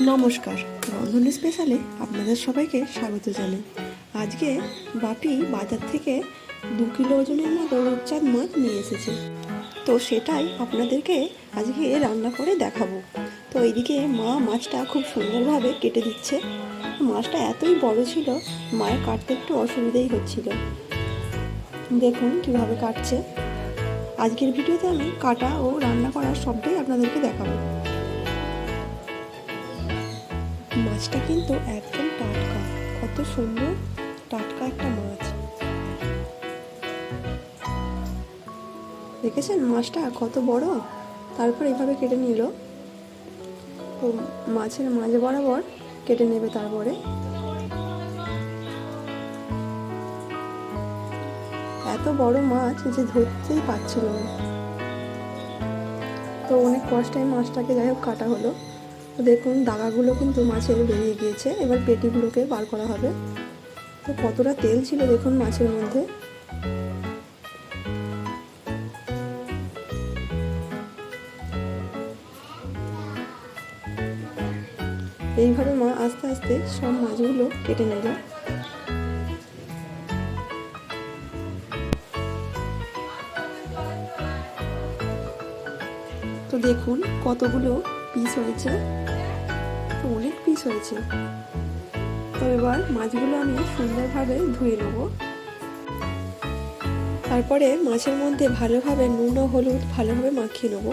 নমস্কার। রন্ধন স্পেশালে আপনাদের সবাইকে স্বাগত জানাই। আজকে বাপি বাজার থেকে দু কিলো ওজনের মতো রূপচাঁদ মাছ নিয়ে এসেছে। তো সেটাই আপনাদেরকে আজকে রান্না করে দেখাবো। তো এইদিকে মা মাছটা খুব সুন্দরভাবে কেটে দিচ্ছে। মাছটা এতই বড় ছিল, মায়ের কাটতে একটু অসুবিধেই হচ্ছিল। দেখুন কীভাবে কাটছে। আজকের ভিডিওতে আমি কাটা ও রান্না করার সবটাই আপনাদেরকে দেখাবো। মাছটা কিন্তু একদম টাটকা। কত সুন্দর, টাটকা একটা মাছ। দেখেছেন মাছটা কত বড়? তারপর এভাবে কেটে নিল। তো মাছের মাঝে বরাবর কেটে নেবে তারপরে। এত বড় মাছ যে ধরতেই পারছিল না। তো অনেক কষ্টে মাছটাকে যাই হোক কাটা হলো। দেখুন দাগাগুলো কিন্তু মাছের বেরিয়ে গিয়েছে। এবার পেটিগুলোকে বার করা হবে। তো কতটা তেল ছিল দেখুন মাছের মধ্যে। এইভাবে মা আস্তে আস্তে সব মাছগুলো কেটে নিল। তো দেখুন কতগুলো পিস হয়েছে। অনেক পিস হয়েছে। তো এবার মাছগুলো আমি সুন্দরভাবে ধুয়ে নেব। তারপরে মাছের মধ্যে ভালোভাবে নুন ও হলুদ ভালোভাবে মাখিয়ে নেব।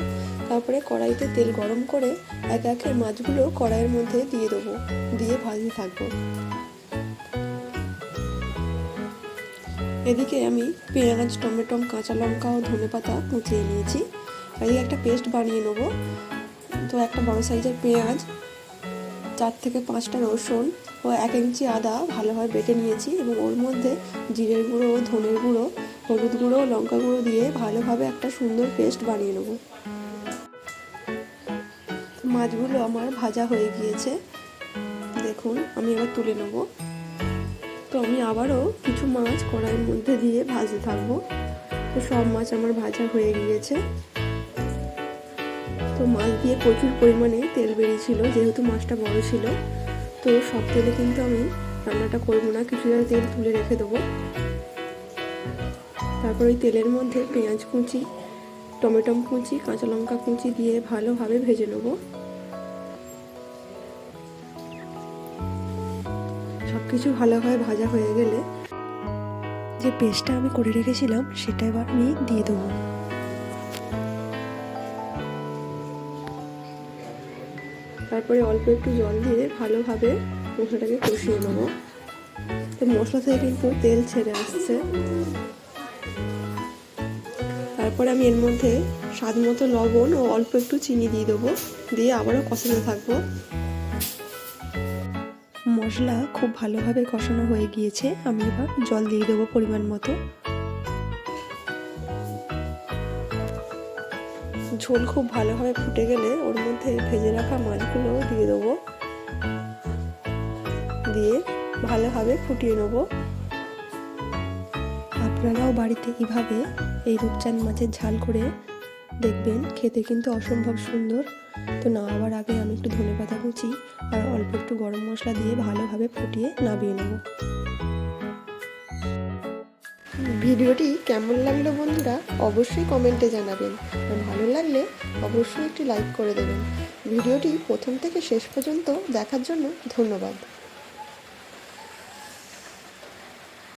তারপরে কড়াইতে তেল গরম করে এক একে মাছগুলো কড়াইয়ের মধ্যে দিয়ে দেবো, দিয়ে ভাজতে থাকব। এদিকে আমি পেঁয়াজ, টমেটো, কাঁচা লঙ্কা ও ধনে পাতা কুচিয়ে নিয়েছি। এদিকে একটা পেস্ট বানিয়ে নেব। তো একটা বড় সাইজের পেঁয়াজ চার থেকে পাঁচটা রসুন ও এক ইঞ্চি আদা ভালোভাবে বেটে নিয়েছি এবং ওর মধ্যে জিরের গুঁড়ো ও ধনের গুঁড়ো, হলুদ গুঁড়ো ও লঙ্কা গুঁড়ো দিয়ে ভালোভাবে একটা সুন্দর পেস্ট বানিয়ে নেব। মাছগুলো আমার ভাজা হয়ে গিয়েছে। দেখুন, আমি এবার তুলে নেব। তো আমি আবারও কিছু মাছ কড়াইয়ের মধ্যে দিয়ে ভাজতে থাকব। তো সব মাছ আমার ভাজা হয়ে গিয়েছে। তো মাছ দিয়ে প্রচুর পরিমাণে তেল বেরিয়েছিল, যেহেতু মাছটা বড় ছিল। তো সব তেলে কিন্তু আমি রান্নাটা করব না কিছুটা তেল তুলে রেখে দেবো। তারপর ওই তেলের মধ্যে পেঁয়াজ কুচি টমেটো কুচি, কাঁচা লঙ্কা কুচি দিয়ে ভালোভাবে ভেজে নেব। সব কিছু ভালোভাবে ভাজা হয়ে গেলে যে পেস্টটা আমি করে রেখেছিলাম, সেটা এবার আমি দিয়ে দেবো। তারপরে অল্প একটু জল দিয়ে ভালোভাবে মশলাটাকে কষিয়ে নেব। তো মশলা থেকে কিন্তু তেল ছেড়ে আসছে। তারপরে আমি এর মধ্যে স্বাদ মতো লবণ ও অল্প একটু চিনি দিয়ে দেবো, দিয়ে আবারও কষাতে থাকব। মশলা খুব ভালোভাবে কষানো হয়ে গিয়েছে। আমি এবার জল দিয়ে দেবো পরিমাণ মতো। ঝোল খুব ভালোভাবে ফুটে গেলে ওর মধ্যে ভেজে রাখা মাছগুলো দিয়ে দেবো। দিয়ে ভালোভাবে ফুটিয়ে নেব। আপনারাও বাড়িতে কীভাবে এই রূপচাঁদ মাছের ঝাল করে দেখবেন, খেতে কিন্তু অসম্ভব সুন্দর। তো নামাবার আগে আমি একটু ধনে পাতা কুচি আর অল্প একটু গরম মশলা দিয়ে ভালোভাবে ফুটিয়ে নামিয়ে নেব। ভিডিওটি কেমন লাগল বন্ধুরা অবশ্যই কমেন্টে জানাবেন আর ভালো লাগলে অবশ্যই একটি লাইক করে দেবেন। ভিডিওটি প্রথম থেকে শেষ পর্যন্ত দেখার জন্য ধন্যবাদ।